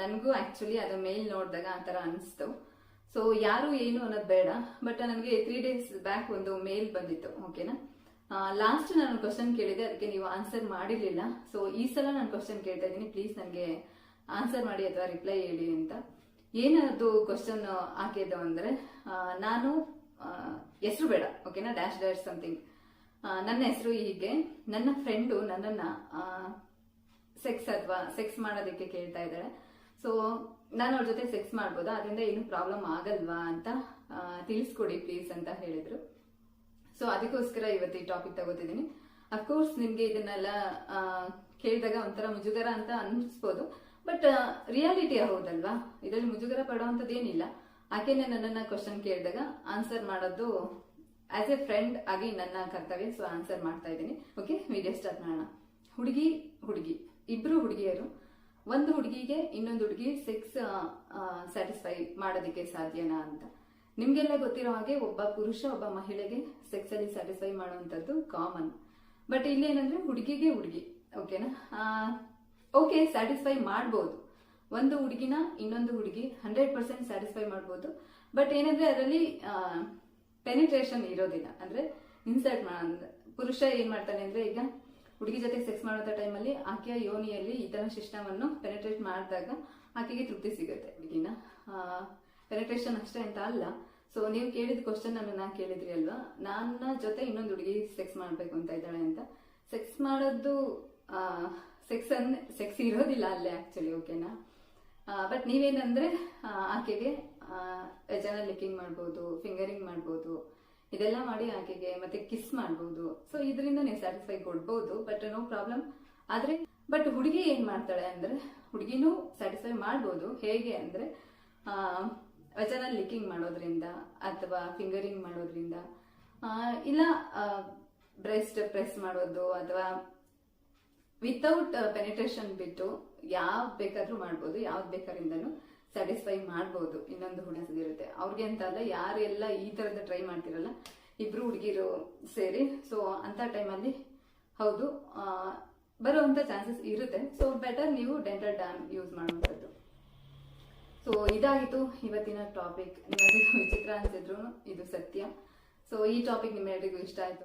ನನಗೂ ಆಕ್ಚುಲಿ ಅದು ಮೇಲ್ ನೋಡಿದಾಗ ಆ ಥರ ಅನಿಸ್ತು. ಸೊ ಯಾರು ಏನು ಅನ್ನೋದು ಬೇಡ ಬಟ್ ನನಗೆ ತ್ರೀ ಡೇಸ್ ಬ್ಯಾಕ್ ಒಂದು ಮೇಲ್ ಬಂದಿತ್ತು ಓಕೆನಾ ಲಾಸ್ಟ್ ನಾನು ಕ್ವಶನ್ ಕೇಳಿದೆ, ಅದಕ್ಕೆ ನೀವು ಆನ್ಸರ್ ಮಾಡಿರಲಿಲ್ಲ. ಸೊ ಈ ಸಲ ನಾನು ಕ್ವಶನ್ ಕೇಳ್ತಾ ಇದ್ದೀನಿ ಪ್ಲೀಸ್ ನನಗೆ ಆನ್ಸರ್ ಮಾಡಿ ಅಥವಾ ರಿಪ್ಲೈ ಹೇಳಿ ಅಂತ. ಏನದು ಕ್ವಶನ್ ಹಾಕಿದ್ದು ಅಂದರೆ ನಾನು ಹೆಸರು ಬೇಡ ಓಕೆನಾ ಡ್ಯಾಶ್ ಡ್ಯಾಶ್ ಸಮಥಿಂಗ್ ನನ್ನ ಹೆಸರು ಹೀಗೆ. ನನ್ನ ಫ್ರೆಂಡು ನನ್ನನ್ನ ಸೆಕ್ಸ್ ಅಥವಾ ಸೆಕ್ಸ್ ಮಾಡೋದಕ್ಕೆ ಕೇಳ್ತಾ ಇದ್ದಾಳೆ ಸೊ ನಾನು ಅವ್ರ ಜೊತೆ ಸೆಕ್ಸ್ ಮಾಡ್ಬೋದಾ? ಅದರಿಂದ ಏನು ಪ್ರಾಬ್ಲಮ್ ಆಗಲ್ವಾ ಅಂತ ತಿಳಿಸ್ಕೊಡಿ ಪ್ಲೀಸ್ ಅಂತ ಹೇಳಿದ್ರು. ಸೊ ಅದಕ್ಕೋಸ್ಕರ ಇವತ್ತು ಈ ಟಾಪಿಕ್ ತಗೋತಿದ್ದೀನಿ. ಅಫ್ಕೋರ್ಸ್ ನಿಮ್ಗೆ ಇದನ್ನೆಲ್ಲ ಕೇಳಿದಾಗ ಒಂಥರ ಮುಜುಗರ ಅಂತ ಅನ್ಸ್ಬೋದು. ಬಟ್ ರಿಯಾಲಿಟಿ ಹೌದಲ್ವಾ? ಇದರಲ್ಲಿ ಮುಜುಗರ ಪಡೋವಂಥದ್ದು ಏನಿಲ್ಲ. ಆಕೆನೆ ನನ್ನನ್ನು ಕ್ವಶನ್ ಕೇಳಿದಾಗ ಆನ್ಸರ್ ಮಾಡೋದು ಆಸ್ ಎ ಫ್ರೆಂಡ್ ಆಗಿ ನನ್ನ ಕರ್ತವ್ಯ. ಸೊ ಆನ್ಸರ್ ಮಾಡ್ತಾ ಇದ್ದೀನಿ. ಓಕೆ ವಿಡಿಯೋ ಸ್ಟಾರ್ಟ್ ಮಾಡೋಣ. ಹುಡುಗಿ ಹುಡುಗಿ. ಇಬ್ರು ಹುಡುಗಿಯರು. ಒಂದು ಹುಡುಗಿಗೆ ಇನ್ನೊಂದು ಹುಡುಗಿ ಸೆಕ್ಸ್ ಸ್ಯಾಟಿಸ್ಫೈ ಮಾಡೋದಕ್ಕೆ ಸಾಧ್ಯನಾ ಅಂತ. ನಿಮ್ಗೆಲ್ಲ ಗೊತ್ತಿರೋ ಹಾಗೆ ಒಬ್ಬ ಪುರುಷ, ಒಬ್ಬ ಮಹಿಳೆಗೆ ಸೆಕ್ಸ್ ಅಲ್ಲಿ ಸ್ಯಾಟಿಸ್ಫೈ ಮಾಡುವಂಥದ್ದು ಕಾಮನ್ ಬಟ್ ಇಲ್ಲಿ ಏನಂದ್ರೆ ಹುಡುಗಿಗೆ ಹುಡುಗಿ ಓಕೆನಾ ಓಕೆ ಸ್ಯಾಟಿಸ್ಫೈ ಮಾಡ್ಬೋದು. ಒಂದು ಹುಡುಗಿನ ಇನ್ನೊಂದು ಹುಡುಗಿ ಹಂಡ್ರೆಡ್ ಪರ್ಸೆಂಟ್ ಸ್ಯಾಟಿಸ್ಫೈ ಮಾಡ್ಬೋದು. ಬಟ್ ಏನಂದ್ರೆ ಅದರಲ್ಲಿ ಪೆನಿಟ್ರೇಷನ್ ಇರೋದಿಲ್ಲ. ಅಂದ್ರೆ ಇನ್ಸರ್ಟ್ ಮಾಡ ಪುರುಷ ಏನ್ ಮಾಡ್ತಾನೆ ಅಂದ್ರೆ ಈಗ ಹುಡುಗಿ ಜೊತೆ ಸೆಕ್ಸ್ ಮಾಡುವಂತ ಟೈಮಲ್ಲಿ ಆಕೆಯ ಯೋನಿಯಲ್ಲಿ ಈ ತರ ಸಿಸ್ಟಮ್ ಪೆನೆಟ್ರೇಟ್ ಮಾಡಿದಾಗ ಆಕೆಗೆ ತೃಪ್ತಿ ಸಿಗುತ್ತೆ, ಹುಡುಗಿನ. ಪೆನೆಟ್ರೇಷನ್ ಅಷ್ಟೇ ಅಂತ ಅಲ್ಲ. ಸೊ ನೀವು ಕೇಳಿದ ಕ್ವಶನ್ ಅನ್ನು ನಾ ಕೇಳಿದ್ರಿ ಅಲ್ವಾ? ನನ್ನ ಜೊತೆ ಇನ್ನೊಂದು ಹುಡುಗಿ ಸೆಕ್ಸ್ ಮಾಡಬೇಕು ಅಂತ ಇದ್ದಾಳೆ ಅಂತ. ಸೆಕ್ಸ್ ಮಾಡೋದು ಸೆಕ್ಸ್ ಅನ್ ಸೆಕ್ಸ್ ಇರೋದಿಲ್ಲ ಅಲ್ಲೇ ಆಕ್ಚುಲಿ ಓಕೆನಾ ಬಟ್ ನೀವೇನಂದ್ರೆ ಆಕೆಗೆ ಜನ ಲಿಕ್ಕಿಂಗ್ ಮಾಡ್ಬೋದು ಫಿಂಗರಿಂಗ್ ಮಾಡ್ಬೋದು ಇದೆಲ್ಲ ಮಾಡಿ ಆಕೆಗೆ ಮತ್ತೆ ಕಿಸ್ ಮಾಡಬಹುದು ಸೊ ಇದರಿಂದ ನೀವು ಸ್ಯಾಟಿಸ್ಫೈ ಕೊಡ್ಬಹುದು ಬಟ್ ನೋ ಪ್ರಾಬ್ಲಮ್ ಆದ್ರೆ ಬಟ್ ಹುಡುಗಿ ಏನ್ ಮಾಡ್ತಾಳೆ ಅಂದ್ರೆ, ಹುಡುಗಿನೂ ಸ್ಯಾಟಿಸ್ಫೈ ಮಾಡ್ಬೋದು. ಹೇಗೆ ಅಂದ್ರೆ ವಚನ ಲಿಕ್ಕಿಂಗ್ ಮಾಡೋದ್ರಿಂದ ಅಥವಾ ಫಿಂಗರಿಂಗ್ ಮಾಡೋದ್ರಿಂದ ಇಲ್ಲ ಬ್ರೆಸ್ಟ್ ಪ್ರೆಸ್ ಮಾಡೋದು ಅಥವಾ ವಿತೌಟ್ ಪೆನಿಟ್ರೇಷನ್ ಬಿಟ್ಟು ಯಾವ್ದು ಬೇಕಾದ್ರೂ ಮಾಡ್ಬೋದು, ಯಾವ್ದು ಬೇಕಾದ್ರಿಂದನೂ. ಸ್ಯಾಟಿಸ್ಫೈ ಮಾಡ್ಬೋದು. ಇನ್ನೊಂದು ಹುಡುಗಿರುತ್ತೆ ಅವ್ರಿಗೆ ಅಂತ ಅಲ್ಲ ಯಾರೆಲ್ಲ ಈ ತರದ ಟ್ರೈ ಮಾಡ್ತಿರಲ್ಲ, ಇಬ್ರು ಹುಡುಗಿರು ಸೇರಿ. ಸೊ ಅಂತ ಟೈಮಲ್ಲಿ ಹೌದು ಬರುವಂತ ಚಾನ್ಸಸ್ ಇರುತ್ತೆ. ಸೊ ಬೆಟರ್ ನೀವು ಡೆಂಟಲ್ ಡ್ಯಾಮ್ ಯೂಸ್ ಮಾಡುವಂಥದ್ದು. ಸೊ ಇದಾಗಿತ್ತು ಇವತ್ತಿನ ಟಾಪಿಕ್ ನಿಮ್ಮೆಲ್ಲರಿಗೂ ವಿಚಿತ್ರ ಅನ್ಸಿದ್ರು ಇದು ಸತ್ಯ. ಸೊ ಈ ಟಾಪಿಕ್ ನಿಮ್ಮೆಲ್ಲರಿಗೂ ಇಷ್ಟ ಆಯ್ತು.